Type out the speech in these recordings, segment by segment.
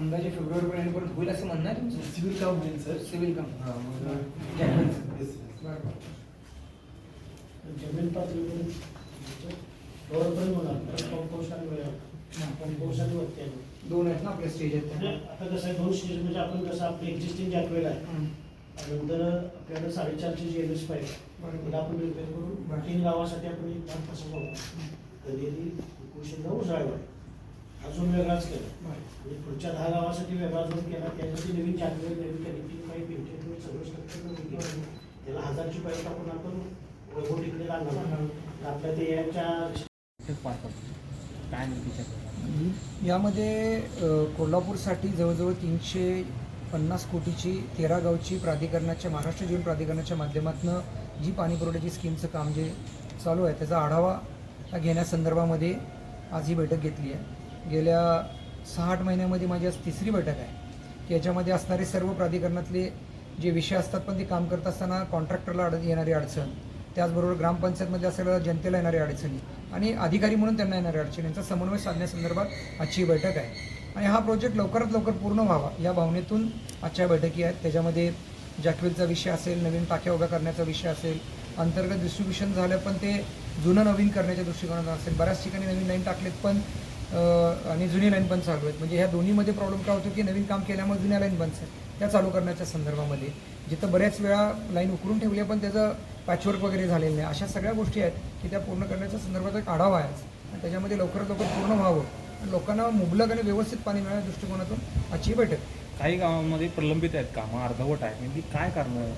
अंदाजे फेब्रुवारी पर्यंत होईल असं म्हणणं आहे तुमचं सिव्हिल काम होईल सर सिव्हिल काम हा. जमीन पातळीवरून वरपर्यंत होणार कंपोस्ट आणि कंपोस्ट आणि वरती दोन आहेत ना आपले स्टेज आहेत म्हणजे. आता कसं आहे दोन स्टेज म्हणजे आपण कसं आपलं एक्झिस्टिंग जॅकवेल आहे हं. आणि नंतर आपल्याकडे साडेचारशे जी एम एस. तिला आपण रिपेअर. करून तीन गावासाठी आपण एक काम कसं बघू कधी कुशिंदा उजळायला अजून वेगळाच केला. म्हणजे पुढच्या दहा गावासाठी वेगळा जोड केला त्यासाठी नवीन जॅकवेल नवीन कनेक्टिंग पाईप इंटेरियर सगळं स्ट्रक्चर नवीन केलं त्याला हजारची पाईप टाकून आपण वैभव तिकडे लागणार आपल्या ते याच्या काय यामध्ये कोल्हापूरसाठी जवळजवळ तीनशे पन्नास कोटीची तेरा गावची प्राधिकरणाच्या महाराष्ट्र जीवन प्राधिकरणाच्या माध्यमातून जी पाणी पुरवठ्याची स्कीमचं काम जे चालू आहे त्याचा आढावा घेण्यासंदर्भामध्ये आज ही बैठक घेतली आहे. गेल्या सहा आठ महिन्यामध्ये माझी आज तिसरी बैठक आहे. की याच्यामध्ये असणारे सर्व प्राधिकरणातले जे विषय असतात पण ते काम करत असताना कॉन्ट्रॅक्टरला अड येणारी अडचण. त्याचबरोबर ग्रामपंचायतमध्ये असलेल्या जनतेला येणाऱ्या अडचणी. आणि अधिकारी म्हणून त्यांना येणाऱ्या अडचणी. यांचा समन्वय साधण्यासंदर्भात आजची बैठक आहे. आणि हा प्रोजेक्ट लवकरात लवकर पूर्ण व्हावा या भावनेतून आजच्या बैठकी आहेत. त्याच्यामध्ये जॅकवेलचा विषय असेल नवीन टाक्या उभ्या करण्याचा विषय असेल अंतर्गत डिस्ट्रीब्युशन झालं पण ते जुनं नवीन करण्याच्या दृष्टिकोनातून असेल. बऱ्याच ठिकाणी नवीन लाईन टाकलेत पण आणि जुनी लाईन पण चालू आहेत. म्हणजे ह्या दोन्हीमध्ये प्रॉब्लेम काय होतो की नवीन काम केल्यामुळे जुन्या लाईन बंद आहेत त्या चालू करण्याच्या संदर्भामध्ये. जिथं बऱ्याच वेळा लाईन उकरून ठेवली आहे पण त्याचं पॅचवर्क वगैरे झालेलं नाही. अशा सगळ्या गोष्टी आहेत की त्या पूर्ण करण्याच्या संदर्भात एक आढावा आहे. आणि त्याच्यामध्ये लवकरात लवकर पूर्ण व्हावं. लोकांना मुबलक आणि व्यवस्थित पाणी मिळाल्या दृष्टिकोनातून आजची बैठक. काही गावांमध्ये प्रलंबित आहेत कामं अर्धवट आहेत. म्हणजे काय कारण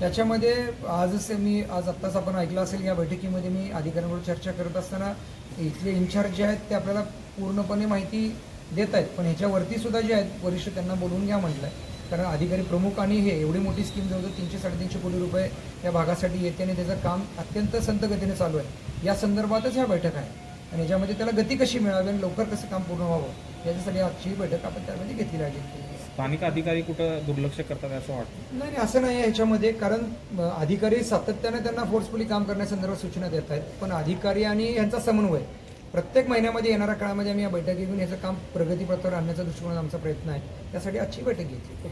त्याच्यामध्ये आजच मी आज आत्ताच आपण ऐकलं असेल या बैठकीमध्ये मी अधिकाऱ्यांबरोबर चर्चा करत असताना इथले इन्चार्ज जे आहेत ते आपल्याला पूर्णपणे माहिती देत आहेत. पण ह्याच्यावरती सुद्धा जे आहेत वरिष्ठ त्यांना बोलवून घ्या म्हटलं आहे कारण अधिकारी प्रमुख आणि हे एवढी मोठी स्कीम जवळजवळ तीनशे साडेतीनशे कोटी रुपये या भागासाठी येते आणि त्याचं काम अत्यंत संत गतीने चालू आहे. या संदर्भातच ह्या बैठक आहे. आणि याच्यामध्ये त्याला गती कशी मिळावी आणि लवकर कसं काम पूर्ण व्हावं? याच्यासाठी आजची बैठक आपण त्यामध्ये घेतलेली आहे स्थानिक अधिकारी कुठं दुर्लक्ष करतात असं वाटतं? नाही नाही, असं नाही आहे ह्याच्यामध्ये कारण अ, अधिकारी सातत्याने त्यांना फोर्सफुली काम करण्यासंदर्भात सूचना देत आहेत. पण अधिकारी आणि यांचा समन्वय. प्रत्येक महिन्यामध्ये येणाऱ्या काळामध्ये आम्ही या बैठकी घेऊन याचं काम प्रगतीपथावर आणण्याचा दृष्टिकोन आमचा प्रयत्न आहे. त्यासाठी आजची बैठक घेतली.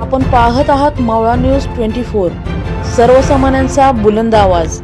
आपण पाहत आहात मावळा न्यूज ट्वेंटी फोर. सर्वसामान्यांचा बुलंद आवाज.